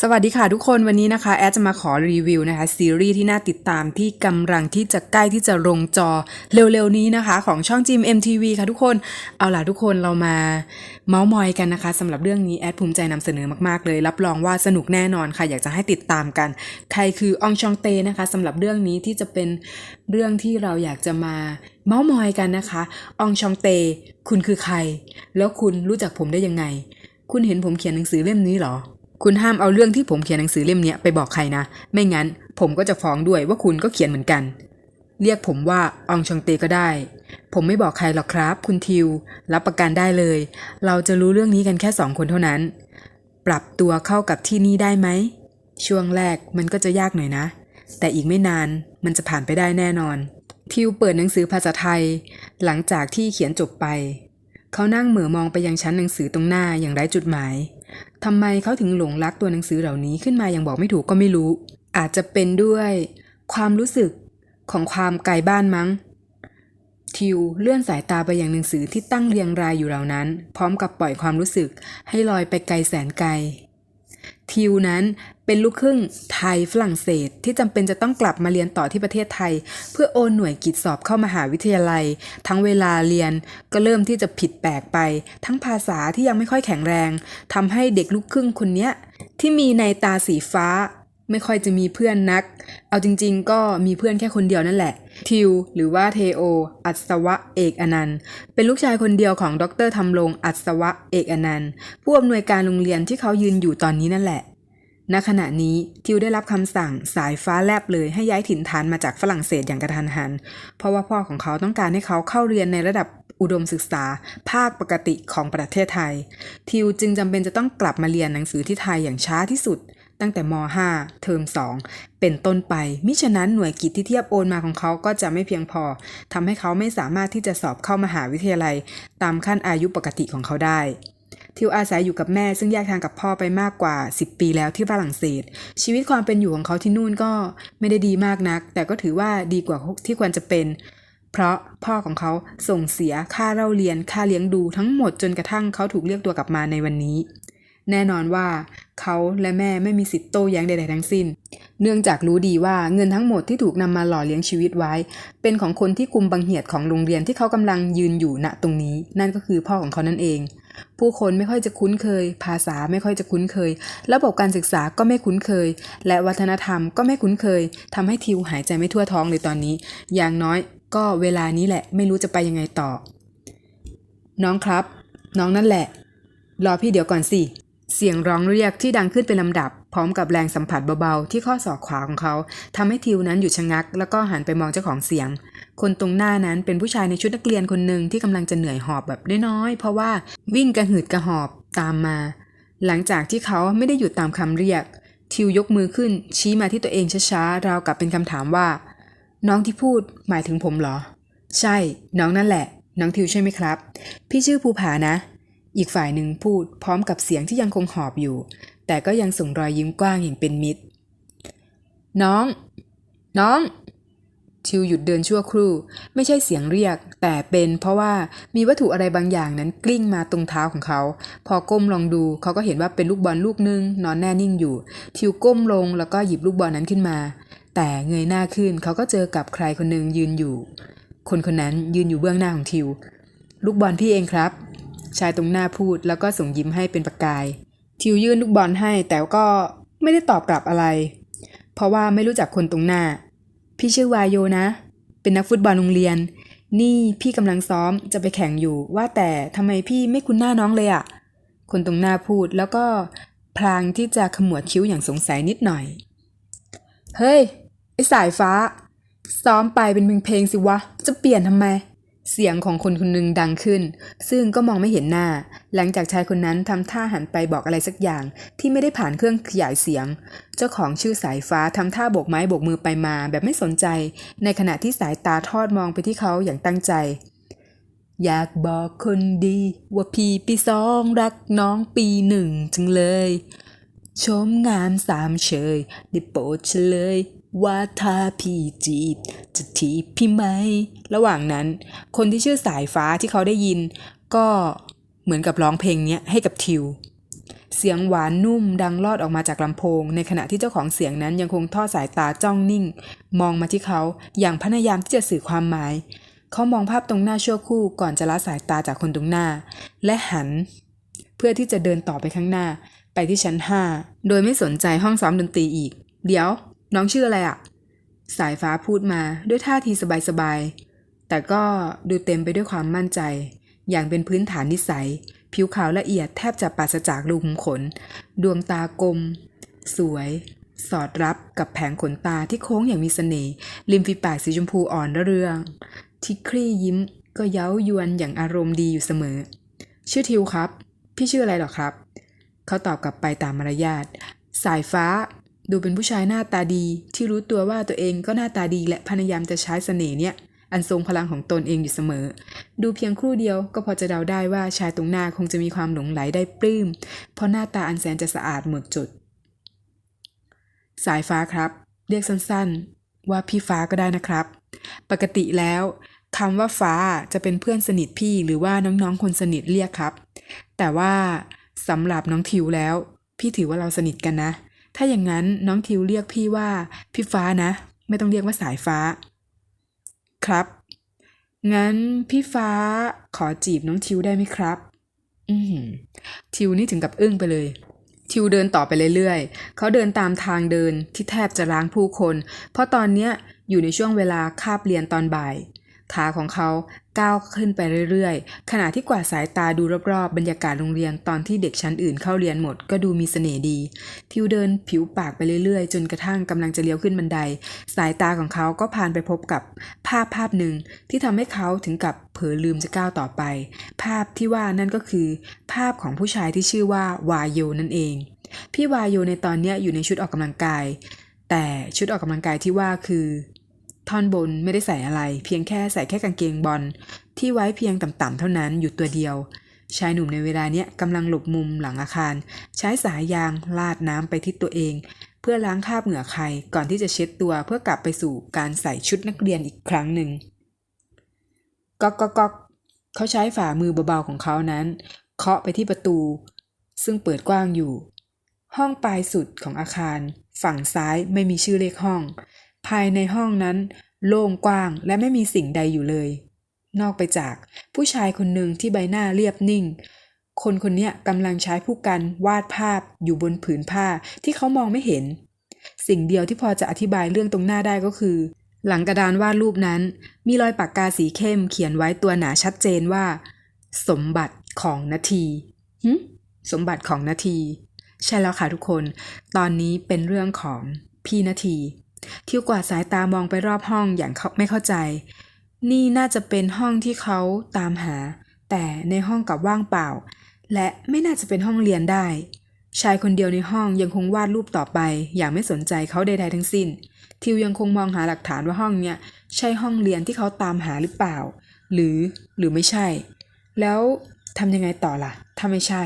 สวัสดีค่ะทุกคนวันนี้นะคะ แอดจะมาขอรีวิวนะคะ ซีรีส์ที่น่าติดตามที่กำลังที่จะใกล้ที่จะลงจอเร็วๆนี้นะคะ ของช่องจิม MTV ค่ะทุกคนเอาล่ะทุกคนเรามาเมาส์มอยกันนะคะสำหรับเรื่องนี้แอดภูมิใจนำเสนอมากๆเลย รับรองว่าสนุกแน่นอนค่ะ อยากจะให้ติดตามกัน ใครคืออองชองเตนะคะสำหรับเรื่องนี้ที่จะเป็นเรื่องที่เราอยากจะมาเมาส์มอยกันนะคะอองชองเต คุณคือใคร แล้วคุณรู้จักผมได้ยังไง คุณเห็นผมเขียนหนังสือเล่มนี้หรอ คุณห้ามเอาเรื่องที่ผมเขียนหนังสือเล่มนี้ไปบอกใครนะ ไม่งั้น ผมก็จะฟ้องด้วยว่าคุณก็เขียนเหมือนกัน เรียกผมว่าอองชองเตก็ได้ ผมไม่บอกใครหรอกครับ คุณทิว รับประกันได้เลย เราจะรู้เรื่องนี้กันแค่สองคนเท่านั้น ปรับตัวเข้ากับที่นี่ได้ไหม ช่วงแรกมันก็จะยากหน่อยนะ แต่อีกไม่นานมันจะผ่านไปได้แน่นอน ทิวเปิดหนังสือภาษาไทย หลังจากที่เขียนจบไป เขานั่งเหม่อมองไปยังชั้นหนังสือตรงหน้าอย่างไร้จุดหมาย ทำไมเขาถึงหลงรักตัวหนังสือเหล่านี้ขึ้นมาอย่างบอกไม่ถูกก็ไม่รู้ อาจจะเป็นด้วยความรู้สึกของความไกลบ้านมั้ง ทิวเลื่อนสายตาไปยังหนังสือที่ตั้งเรียงรายอยู่เหล่านั้น พร้อมกับปล่อยความรู้สึกให้ลอยไปไกลแสนไกล ทิวนั้นเป็นลูกครึ่งไทยฝรั่งเศสที่จำเป็นจะต้องกลับมาเรียนต่อที่ประเทศไทย เพื่อโอนหน่วยกิจสอบเข้ามหาวิทยาลัย ทั้งเวลาเรียนก็เริ่มที่จะผิดแปลกไป ทั้งภาษาที่ยังไม่ค่อยแข็งแรงทำให้เด็กลูกครึ่งคนนี้ที่มีในตาสีฟ้า ไม่ค่อยจะมีเพื่อนนัก เอาจริงๆ ก็มีเพื่อนแค่คนเดียวนั่นแหละ ทิว หรือว่าเทโอ อัศวะเอกอนันต์ เป็นลูกชายคนเดียวของดรธรรมรงอัศวะเอกอนันต์ ผู้อำนวยการโรงเรียนที่เขายืนอยู่ตอนนี้นั่นแหละ ณ ขณะนี้ทิวได้รับคำสั่งสายฟ้าแลบเลยให้ย้ายถิ่นฐานมาจากฝรั่งเศสอย่างกระทันหัน เพราะว่าพ่อของเขาต้องการให้เขาเข้าเรียนในระดับอุดมศึกษาภาคปกติของประเทศไทย ทิวจึงจำเป็นจะต้องกลับมาเรียนหนังสือที่ไทยอย่างช้าที่สุด ตั้งแต่ม .5 เทอม 2 เป็นต้นไป มิฉะนั้นหน่วยกิจที่เทียบโอนมาของเขาก็จะไม่เพียงพอทำให้เขาไม่สามารถที่จะสอบเข้ามหาวิทยาลัย ตามขั้นอายุปกติของเขาได้ทิวอาศัยอยู่กับแม่ซึ่งแยกทางกับพ่อไปมากกว่า 10 ปีแล้วที่ฝรั่งเศส ชีวิตความเป็นอยู่ของเขาที่นู่นก็ไม่ได้ดีมากนัก แต่ก็ถือว่าดีกว่าที่ควรจะเป็น เพราะพ่อของเขาส่งเสียค่าเล่าเรียนค่าเลี้ยงดูทั้งหมดจนกระทั่งเขาถูกเรียกตัวกลับมาในวันนี้ แน่นอนว่าเขาและแม่ไม่มีสิทธิ์โต้แย้งใดๆทั้งสิ้น เนื่องจากรู้ดีว่าเงินทั้งหมดที่ถูกนำมาหล่อเลี้ยงชีวิตไว้ เป็นของคนที่คุมบังเหียดของโรงเรียนที่เขากำลังยืนอยู่ณตรงนี้ นั่นก็คือพ่อของเขานั่นเอง ผู้คนไม่ค่อยจะคุ้นเคย ภาษาไม่ค่อยจะคุ้นเคย ระบบการศึกษาก็ไม่คุ้นเคย และวัฒนธรรมก็ไม่คุ้นเคยทำให้ทิวหายใจไม่ทั่วท้องเลยตอนนี้ อย่างน้อยก็เวลานี้แหละไม่รู้จะไปยังไงต่อ น้องครับ น้องนั่นแหละ รอพี่เดี๋ยวก่อนสิ เสียงร้องเรียกที่ดังขึ้นเป็นลำดับ พร้อมกับแรงสัมผัสเบาๆ ที่ข้อศอกขวาของเขาทำให้ทิวนั้นหยุดชะงัก แล้วก็หันไปมองเจ้าของเสียง คนตรงหน้านั้นเป็นผู้ชายในชุดนักเรียนคนหนึ่งที่กำลังจะเหนื่อยหอบแบบน้อยๆเพราะว่าวิ่งกระหืดกระหอบตามมา หลังจากที่เขาไม่ได้หยุดตามคำเรียก ทิวยกมือขึ้น ชี้มาที่ตัวเองช้าๆราวกับเป็นคำถามว่า น้องที่พูดหมายถึงผมเหรอ ใช่ น้องนั่นแหละ น้องทิวใช่ไหมครับ พี่ชื่อภูผานะ อีกฝ่ายหนึ่งพูดพร้อมกับเสียงที่ยังคงหอบอยู่ แต่ก็ยังส่งรอยยิ้มกว้างอย่างเป็นมิตร น้อง น้องทิวหยุดเดินชั่วครู่ ไม่ใช่เสียงเรียก แต่เป็นเพราะว่ามีวัตถุอะไรบางอย่างนั้นกลิ้งมาตรงเท้าของเขา พอก้มลองดูเขาก็เห็นว่าเป็นลูกบอลลูกนึง นอนแน่นิ่งอยู่ทิวก้มลงแล้วก็หยิบลูกบอลนั้นขึ้นมา แต่เงยหน้าขึ้นเขาก็เจอกับใครคนหนึ่งยืนอยู่ คนคนนั้นยืนอยู่เบื้องหน้าของทิว ลูกบอลพี่เองครับ ชายตรงหน้าพูดแล้วก็ส่งยิ้มให้เป็นประกาย ทิวยื่นลูกบอลให้แต่ก็ไม่ได้ตอบกลับอะไร เพราะว่าไม่รู้จักคนตรงหน้า พี่ชื่อวายโยนะ เป็นนักฟุตบอลโรงเรียน นี่พี่กำลังซ้อมจะไปแข่งอยู่ ว่าแต่ทำไมพี่ไม่คุ้นหน้าน้องเลยอะ่ะคนตรงหน้าพูดแล้วก็พลางที่จะขมวดคิ้วอย่างสงสัยนิดหน่อย เฮ้ย ไอสายฟ้า ซ้อมไปเป็นเพลงๆสิวะ จะเปลี่ยนทำไม เสียงของคนคนหนึ่งดังขึ้น ซึ่งก็มองไม่เห็นหน้า หลังจากชายคนนั้นทำท่าหันไปบอกอะไรสักอย่าง ที่ไม่ได้ผ่านเครื่องขยายเสียง เจ้าของชื่อสายฟ้าทำท่าโบกไม้โบกมือไปมาแบบไม่สนใจ ในขณะที่สายตาทอดมองไปที่เขาอย่างตั้งใจ อยากบอกคนดี ว่าพี่ปีสองรักน้องปีหนึ่งจังเลย ชมงามสามเชยได้โปรดเฉลย ว่าถ้าพี่จีบจะทีบพี่ไหม ระหว่างนั้น คนที่ชื่อสายฟ้าที่เขาได้ยิน ก็เหมือนกับร้องเพลงนี้ให้กับทิว เสียงหวานนุ่มดังลอดออกมาจากลำโพง ในขณะที่เจ้าของเสียงนั้นยังคงทอดสายตาจ้องนิ่ง มองมาที่เขาอย่างพยายามที่จะสื่อความหมาย เขามองภาพตรงหน้าชั่วครู่ก่อนจะละสายตาจากคนตรงหน้า และหัน เพื่อที่จะเดินต่อไปข้างหน้า ไปที่ชั้นห้าโดยไม่สนใจห้องซ้อมดนตรีอีก เดี๋ยว น้องชื่ออะไรอะสายฟ้าพูดมาด้วยท่าทีสบายๆ แต่ก็ดูเต็มไปด้วยความมั่นใจ อย่างเป็นพื้นฐานนิสัย ผิวขาวละเอียดแทบจะปราศจากรูขุมขน ดวงตากลม สวย สอดรับกับแผงขนตาที่โค้งอย่างมีเสน่ห์ริมฝีปากสีชมพูอ่อนระเรือง ที่คลี่ยิ้มก็เย้ายวนอย่างอารมณ์ดีอยู่เสมอ ชื่อทิวครับ พี่ชื่ออะไรหรอครับ เขาตอบกลับไปตามมารยาท สายฟ้า ดูเป็นผู้ชายหน้าตาดีที่รู้ตัวว่าตัวเองก็หน้าตาดีและพยายามจะใช้เสน่ห์เนี่ยอันทรงพลังของตนเองอยู่เสมอ ดูเพียงครู่เดียวก็พอจะเดาได้ว่าชายตรงหน้าคงจะมีความหลงไหลได้ปลื้ม เพราะหน้าตาอันแสนจะสะอาดหมดจด สายฟ้าครับ เรียกสั้นๆ ว่าพี่ฟ้าก็ได้นะครับ ปกติแล้วคำว่าฟ้าจะเป็นเพื่อนสนิทพี่หรือว่าน้องๆคนสนิทเรียกครับ แต่ว่าสำหรับน้องทิวแล้ว พี่ถือว่าเราสนิทกันนะ ถ้าอย่างนั้นน้องทิวเรียกพี่ว่า พี่ฟ้านะ ไม่ต้องเรียกว่าสายฟ้า ครับ งั้นพี่ฟ้าขอจีบน้องทิวได้ไหมครับ อืมทิวนี่ถึงกับอึ้งไปเลย ทิวเดินต่อไปเรื่อยๆ เขาเดินตามทางเดินที่แทบจะล้างผู้คน เพราะตอนเนี้ยอยู่ในช่วงเวลาคาบเรียนตอนบ่าย ขาของเขาก้าวขึ้นไปเรื่อยๆ ขณะที่กวาดสายตาดูรอบๆ บรรยากาศโรงเรียนตอนที่เด็กชั้นอื่นเข้าเรียนหมดก็ดูมีเสน่ห์ดี ทิวเดินผิวปากไปเรื่อยๆ จนกระทั่งกำลังจะเลี้ยวขึ้นบันได สายตาของเขาก็ผ่านไปพบกับภาพภาพหนึ่งที่ทำให้เขาถึงกับเผลอลืมจะก้าวต่อไป ภาพที่ว่านั่นก็คือ ภาพของผู้ชายที่ชื่อว่าวายโยนั่นเอง พี่วายโยในตอนนี้อยู่ในชุดออกกำลังกาย แต่ชุดออกกำลังกายที่ว่าคือ ท่อนบนไม่ได้ใส่อะไร เพียงแค่ใส่แค่กางเกงบอลที่ไว้เพียงต่ำๆเท่านั้นอยู่ตัวเดียว ชายหนุ่มในเวลาเนี้ยกำลังหลบมุมหลังอาคาร ใช้สายยางลาดน้ำไปที่ตัวเอง เพื่อล้างคราบเหงื่อใครก่อนที่จะเช็ดตัวเพื่อกลับไปสู่การใส่ชุดนักเรียนอีกครั้งหนึ่งก๊อกก๊อกก๊อกเขาใช้ฝ่ามือเบาๆของเขานั้น เคาะไปที่ประตู ซึ่งเปิดกว้างอยู่ ห้องปลายสุดของอาคาร ฝั่งซ้ายไม่มีชื่อเลขห้อง ภายในห้องนั้น โล่งกว้างและไม่มีสิ่งใดอยู่เลย นอกไปจากผู้ชายคนหนึ่งที่ใบหน้าเรียบนิ่ง คนคนนี้กำลังใช้ผู้กันวาดภาพอยู่บนผืนผ้าที่เขามองไม่เห็น สิ่งเดียวที่พอจะอธิบายเรื่องตรงหน้าได้ก็คือ หลังกระดานวาดรูปนั้น มีรอยปากกาสีเข้มเขียนไว้ตัวหนาชัดเจนว่า สมบัติของนาทีหึสมบัติของนาที ใช่แล้วค่ะทุกคน ตอนนี้เป็นเรื่องของพี่นาที ทิวกวาดสายตามองไปรอบห้องอย่างเขาไม่เข้าใจ นี่น่าจะเป็นห้องที่เขาตามหา แต่ในห้องกลับว่างเปล่า และไม่น่าจะเป็นห้องเรียนได้ ชายคนเดียวในห้องยังคงวาดรูปต่อไป อย่างไม่สนใจเขาใดๆทั้งสิ้น ทิวยังคงมองหาหลักฐานว่าห้องเนี้ยใช่ห้องเรียนที่เขาตามหาหรือเปล่า หรือหรือไม่ใช่ แล้วทำยังไงต่อล่ะ ถ้าไม่ใช่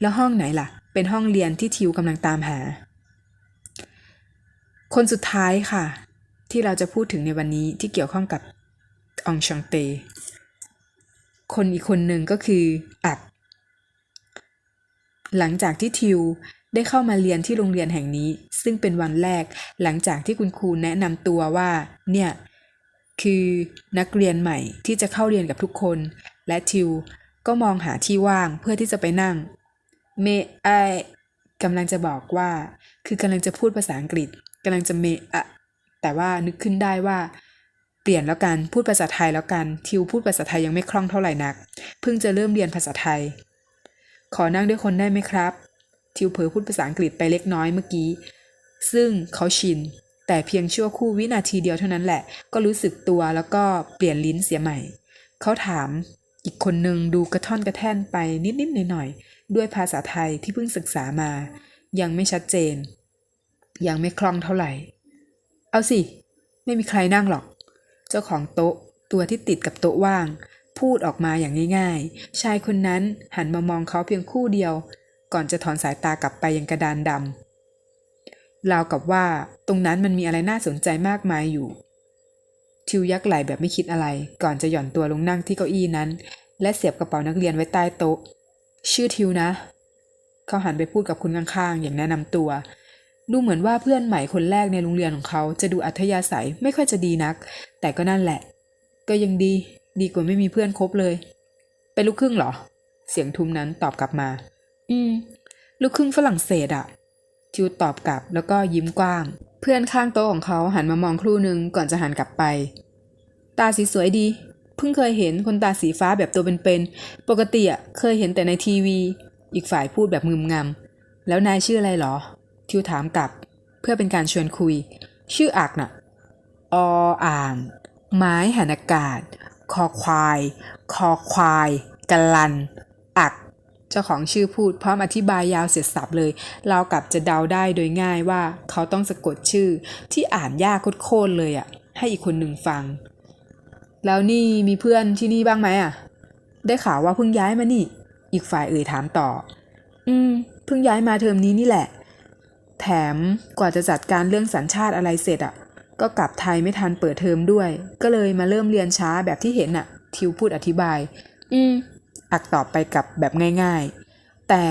แล้วห้องไหนล่ะ เป็นห้องเรียนที่ทิวกำลังตามหา คนสุดท้ายค่ะ ที่เราจะพูดถึงในวันนี้ที่เกี่ยวข้องกับองชองเต คนอีกคนหนึ่งก็คืออักหลังจากที่ทิวได้เข้ามาเรียนที่โรงเรียนแห่งนี้ ซึ่งเป็นวันแรกหลังจากที่คุณครูแนะนำตัวว่า เนี่ย คือนักเรียนใหม่ที่จะเข้าเรียนกับทุกคน และทิวก็มองหาที่ว่างเพื่อที่จะไปนั่ง เมไอกำลังจะบอกว่า คือกำลังจะพูดภาษาอังกฤษ กำลังจะเมอะแต่ว่านึกขึ้นได้ว่า เปลี่ยนแล้วกันพูดภาษาไทยแล้วกัน ทิวพูดภาษาไทยยังไม่คล่องเท่าไหร่นัก เพิ่งจะเริ่มเรียนภาษาไทย ขอนั่งด้วยคนได้ไหมครับ ทิวเผลอพูดภาษาอังกฤษไปเล็กน้อยเมื่อกี้ ซึ่งเขาชิน แต่เพียงชั่วคู่วินาทีเดียวเท่านั้นแหละ ก็รู้สึกตัวแล้วก็เปลี่ยนลิ้นเสียใหม่ เขาถามอีกคนหนึ่งดูกระท่อนกระแท่นไปนิดๆหน่อยๆด้วยภาษาไทยที่เพิ่งศึกษามา ยังไม่ชัดเจน ยังไม่คล่องเท่าไหร่ เอาสิ ไม่มีใครนั่งหรอก เจ้าของโต๊ะตัวที่ติดกับโต๊ะว่าง พูดออกมาอย่างง่ายๆ ชายคนนั้นหันมามองเขาเพียงคู่เดียว ก่อนจะถอนสายตากลับไปยังกระดานดำราวกับว่าตรงนั้นมันมีอะไรน่าสนใจมากมายอยู่ ทิวยักไหลแบบไม่คิดอะไร ก่อนจะหย่อนตัวลงนั่งที่เก้าอี้นั้น และเสียบกระเป๋านักเรียนไว้ใต้โต๊ะ ชื่อทิวนะ เขาหันไปพูดกับคุณข้างๆ อย่างแนะนำตัว ดูเหมือนว่าเพื่อนใหม่คนแรกในโรงเรียนของเขาจะดูอัธยาศัยไม่ค่อยจะดีนัก แต่ก็นั่นแหละ ก็ยังดี ดีกว่าไม่มีเพื่อนคบเลย เป็นลูกครึ่งเหรอ เสียงทุมนั้นตอบกลับมา อืม ลูกครึ่งฝรั่งเศสอะทิวตอบกลับแล้วก็ยิ้มกว้าง เพื่อนข้างโต๊ะของเขาหันมามองครู่หนึ่งก่อนจะหันกลับไป ตาสีสวยดี เพิ่งเคยเห็นคนตาสีฟ้าแบบตัวเป็นๆ ปกติอะเคยเห็นแต่ในทีวี อีกฝ่ายพูดแบบมึมงำแล้วนายชื่ออะไรเหรอ ทิวถามกลับ เพื่อเป็นการชวนคุย ชื่ออักน่ะออ่าง ไม้หันอากาศ คอควาย คอควายกัลลัน อัก เจ้าของชื่อพูดพร้อมอธิบายยาวเสร็จสับเลย เรากับจะเดาได้โดยง่ายว่าเขาต้องสะกดชื่อ ที่อ่านยากโคตรเลยอะ่ะ ให้อีกคนหนึ่งฟัง แล้วนี่มีเพื่อนที่นี่บ้างไหมอะ ได้ข่าวว่าเพิ่งย้ายมานี่ อีกฝ่ายเอ่ยถามต่อ อืม เพิ่งย้ายมาเทอมนี้นี่แหละ แถมกว่าจะจัดการเรื่องสัญชาติอะไรเสร็จอะ ก็กลับไทยไม่ทันเปิดเทอมด้วย ก็เลยมาเริ่มเรียนช้าแบบที่เห็นอะ ทิวพูดอธิบาย อืม อักตอบไปกับแบบง่ายๆ แต่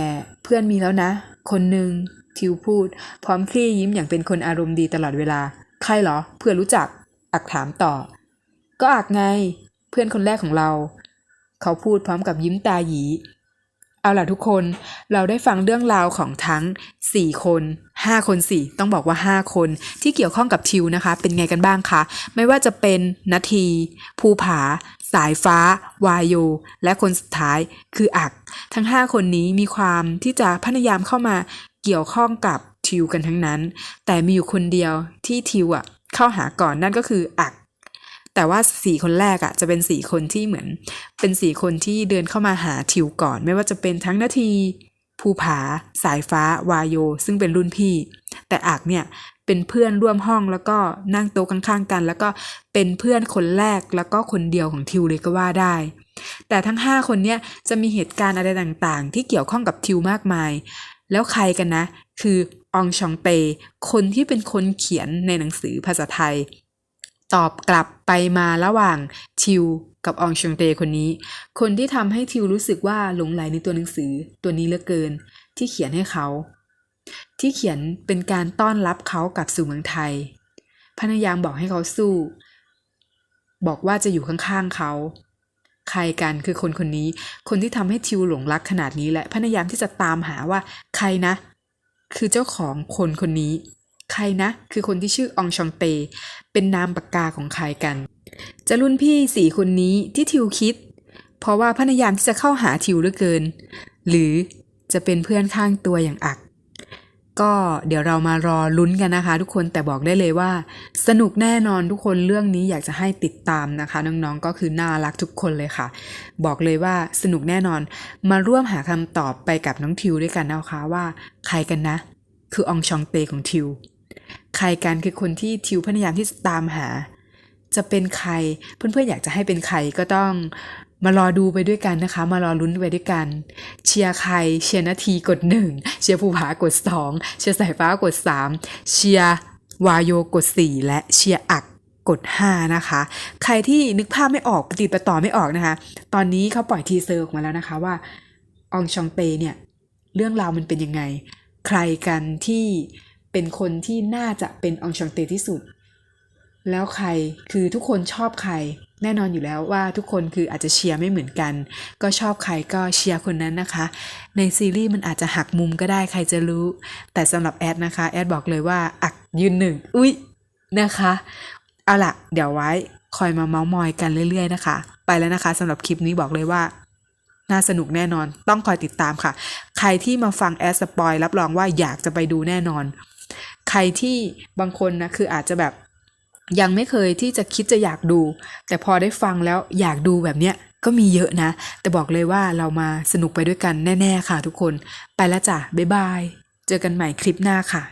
เพื่อนมีแล้วนะ คนหนึ่งทิวพูด พร้อมคลี่ยิ้มอย่างเป็นคนอารมณ์ดีตลอดเวลา ใครเหรอ เพื่อนรู้จัก อักถามต่อ ก็อักไง เพื่อนคนแรกของเรา เขาพูดพร้อมกับยิ้มตาหยีเอาล่ะทุกคน เราได้ฟังเรื่องราวของทั้ง 4 คน 5 คนสิต้องบอกว่า 5 คนที่เกี่ยวข้องกับทิวนะคะ เป็นไงกันบ้างคะไม่ว่าจะเป็นนาที ภูผา สายฟ้า วายโย และคนสุดท้ายคืออัก ทั้ง 5 คนนี้มีความที่จะพยายามเข้ามาเกี่ยวข้องกับทิวกันทั้งนั้น แต่มีอยู่คนเดียวที่ทิวอะเข้าหาก่อนนั่นก็คืออักแต่ว่าสี่คนแรกอะ่ะจะเป็นสี่คนที่เหมือน เป็นสี่คนที่เดินเข้ามาหาทิวก่อน ไม่ว่าจะเป็นทั้งนาที ภูผา สายฟ้า วายโย ซึ่งเป็นรุ่นพี่ แต่อักเนี่ยเป็นเพื่อนร่วมห้องแล้วก็นั่งโต๊ะข้างๆกัน แล้วก็เป็นเพื่อนคนแรกแล้วก็คนเดียวของทิวเลยก็ว่าได้ แต่ทั้ง 5 คนเนี้ยจะมีเหตุการณ์อะไรต่างๆ ที่เกี่ยวข้องกับทิวมากมาย แล้วใครกันนะ คืออองชองเตคนที่เป็นคนเขียนในหนังสือภาษาไทย ตอบกลับไปมาระหว่างทิว กับอองชองเตคนนี้ คนที่ทำให้ทิวรู้สึกว่าหลงไหลในตัวหนังสือตัวนี้เหลือเกิน ที่เขียนให้เขา ที่เขียนเป็นการต้อนรับเขากลับสู่เมืองไทยพยายามบอกให้เขาสู้ บอกว่าจะอยู่ข้างๆเขา ใครกันคือคนคนนี้ คนที่ทำให้ทิวหลงรักขนาดนี้และพยายามที่จะตามหาว่าใครนะ คือเจ้าของคนคนนี้ ใครนะ คือคนที่ชื่ออองชองเต เป็นนามปากกาของใครกัน จะรุ่นพี่สี่คนนี้ที่ทิวคิด เพราะว่าพยายามที่จะเข้าหาทิวเหลือเกิน หรือจะเป็นเพื่อนข้างตัวอย่างอัก ก็เดี๋ยวเรามารอลุ้นกันนะคะ ทุกคนแต่บอกได้เลยว่า สนุกแน่นอนทุกคนเรื่องนี้อยากจะให้ติดตามนะคะ น้องๆก็คือน่ารักทุกคนเลยค่ะ บอกเลยว่าสนุกแน่นอนมาร่วมหาคำตอบไปกับน้องทิวด้วยกันนะคะว่า ใครกันนะ คือองชองเตของทิว ใครกันคือคนที่ทิวพยายามที่จะตามหา จะเป็นใครเพื่อนๆอยากจะให้เป็นใครก็ต้องมารอดูไปด้วยกันนะคะ มารอลุ้นไปด้วยกัน เชียร์ใคร เชียร์นาทีกดหนึ่งเชียร์ภูผากดสองเชียร์สายฟ้ากดสามเชียร์วายโยกดสี่และเชียร์อักกดห้านะคะ ใครที่นึกภาพไม่ออกปฏิดปต่อไม่ออกนะคะ ตอนนี้เขาปล่อยทีเซอร์ออกมาแล้วนะคะว่าอองชองเตเนี่ย เรื่องราวมันเป็นยังไง ใครกันที่ เป็นคนที่น่าจะเป็นอองชองเตที่สุด แล้วใครคือทุกคนชอบใคร แน่นอนอยู่แล้วว่าทุกคนคืออาจจะเชียร์ไม่เหมือนกัน ก็ชอบใครก็เชียร์คนนั้นนะคะ ในซีรีส์มันอาจจะหักมุมก็ได้ใครจะรู้ แต่สำหรับแอดนะคะ แอดบอกเลยว่า อักยืนหนึ่งอุ๊ยนะคะ เอาละเดี๋ยวไว้คอยมาเมาส์มอยกันเรื่อยๆนะคะ ไปแล้วนะคะสำหรับคลิปนี้บอกเลยว่าน่าสนุกแน่นอน ต้องคอยติดตามค่ะ ใครที่มาฟังแอดสปอยรับรองว่าอยากจะไปดูแน่นอน ใครที่บางคนนะคืออาจจะแบบยังไม่เคยที่จะคิดจะอยากดู แต่พอได้ฟังแล้วอยากดูแบบเนี้ยก็มีเยอะนะ แต่บอกเลยว่าเรามาสนุกไปด้วยกันแน่ ๆ ค่ะทุกคน ไปแล้วจ้ะ บ๊ายบาย เจอกันใหม่คลิปหน้าค่ะ